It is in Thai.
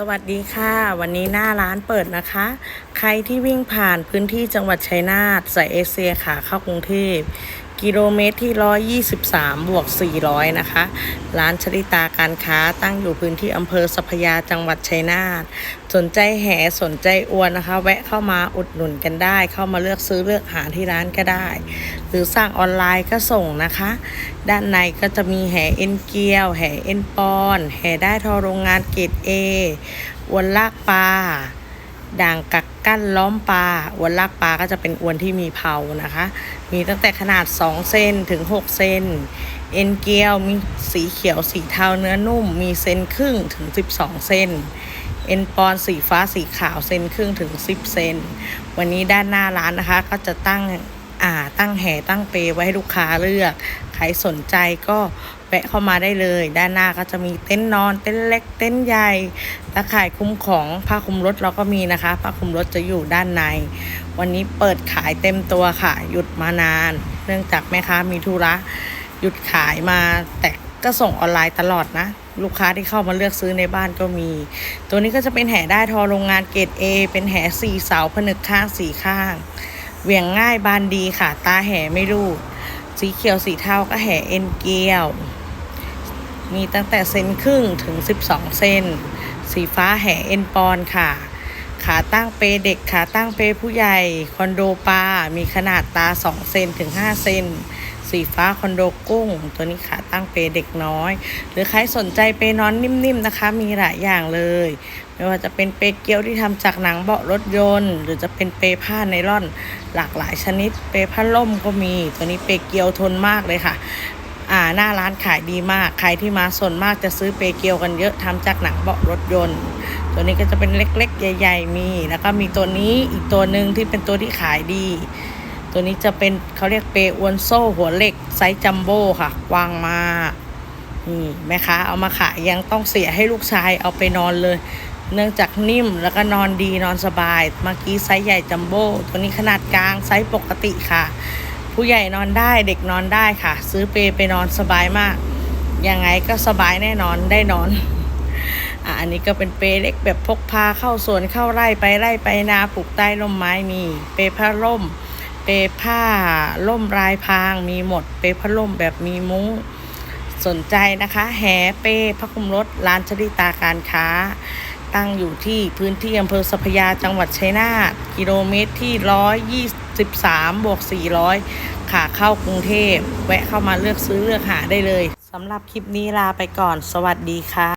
สวัสดีค่ะ วันนี้หน้าร้านเปิดนะคะ ใครที่วิ่งผ่านพื้นที่จังหวัดชัยนาทสายเอเชียขาเข้ากรุงเทพ กิโลเมตรที่ 123 บวก 400 นะคะ ร้านชลิตาการค้าตั้งอยู่พื้นที่อำเภอสัพยาจังหวัดชัยนาท สนใจแห่สนใจอวนนะคะ แวะเข้ามาอุดหนุนกันได้ เข้ามาเลือกซื้อเลือกหาที่ร้านก็ได้ หรือสั่งออนไลน์ก็ส่งนะคะ ด้านในก็จะมีแห่เอ็นเกียว แห่เอ็นปอน แห่ได้ทอโรงงานเกรดเออวนลากปลา ด่างกักกั้นล้อมปลาอวนลากปลาก็จะเป็นอวนที่มีเผานะคะ มีตั้งแต่ขนาด 2 เซนถึง 6 เซนเอ็นเกียวมีสีเขียวสีเทาเนื้อนุ่ม มีเซนครึ่งถึง 12 เซนเอ็นปอนสีฟ้าสีขาวเซนครึ่งถึง 10 เซนวันนี้ด้านหน้าร้านนะคะ ก็จะตั้งอ่าตั้งแห่ตั้งเปไว้ให้ลูกค้าเลือก ใครสนใจก็แวะเข้ามาได้เลย ด้านหน้าก็จะมีเต็นท์นอน เต็นท์เล็ก เต็นท์ใหญ่ ตะข่ายคุ้มของผ้าคลุมรถเราก็มีนะคะ ผ้าคลุมรถจะอยู่ด้านใน วันนี้เปิดขายเต็มตัวค่ะ หยุดมานาน เนื่องจากแม่ค้ามีธุระ หยุดขายมา แต่ก็ส่งออนไลน์ตลอดนะ ลูกค้าที่เข้ามาเลือกซื้อในบ้านก็มี ตัวนี้ก็จะเป็นแห่ได้ทอโรงงานเกรด A เป็นแห่สี่เสาผนึกข้างสี่ข้าง เหวี่ยงง่ายบานดีค่ะ ตาแห่ไม่รูด สีเขียวสีเทาก็แห่เอ็นเกลียว มีตั้งแต่เซนครึ่งถึง 12 เซน สีฟ้าแห่เอ็นปอนค่ะ ขาตั้งเปเด็กขาตั้งเปผู้ใหญ่ คอนโดปลามีขนาดตา 2 เซนถึง 5 เซน สีฟ้าคอนโดกุ้ง ตัวนี้ขาตั้งเปเด็กน้อย หรือใครสนใจเปนอนนิ่มๆนะคะ มีหลายอย่างเลย ไม่ว่าจะเป็นเปเกียวที่ทำจากหนังเบาะรถยนต์ หรือจะเป็นเปผ้าไนล่อน หลากหลายชนิด เปผ้าล่มก็มี ตัวนี้เปเกียวทนมากเลยค่ะอ่าหน้าร้านขายดีมาก ใครที่มาส่วนมากจะซื้อเปเกียวกันเยอะทำจากหนังเบาะรถยนต์ ตัวนี้ก็จะเป็นเล็กๆ ใหญ่ ๆ มี แล้วก็มีตัวนี้อีกตัวหนึ่งที่เป็นตัวที่ขายดี ตัวนี้จะเป็นเขาเรียกเปอวนโซ่หัวเหล็กไซส์จัมโบ้ค่ะ วางมานี่แม่ค้าเอามาขายยังต้องเสียให้ลูกชายเอาไปนอนเลย เนื่องจากนิ่มแล้วก็นอนดีนอนสบายเมื่อกี้ไซส์ใหญ่จัมโบ้ตัวนี้ขนาดกลางไซส์ปกติค่ะ ผู้ใหญ่นอนได้เด็กนอนได้ค่ะ ซื้อเปไปนอนสบายมาก ยังไงก็สบายแน่นอนได้นอนอะอันนี้ก็เป็นเปเล็กแบบพกพาเข้าสวนเข้าไร่ไปไร่ไปนาปลูกใต้ร่มไม้มี เปผ้าร่ม เปผ้าร่มรายพรางมีหมด เปผ้าร่มแบบมีมุ้งสนใจนะคะ แห่เป้พระคุมรถร้านชลิตาการค้า ตั้งอยู่ที่พื้นที่อำเภอสัพพยาจังหวัดชัยนาทกิโลเมตรที่ 123บวก400 ขาเข้ากรุงเทพ แวะเข้ามาเลือกซื้อเลือกหาได้เลยสำหรับคลิปนี้ลาไปก่อน สวัสดีค่ะ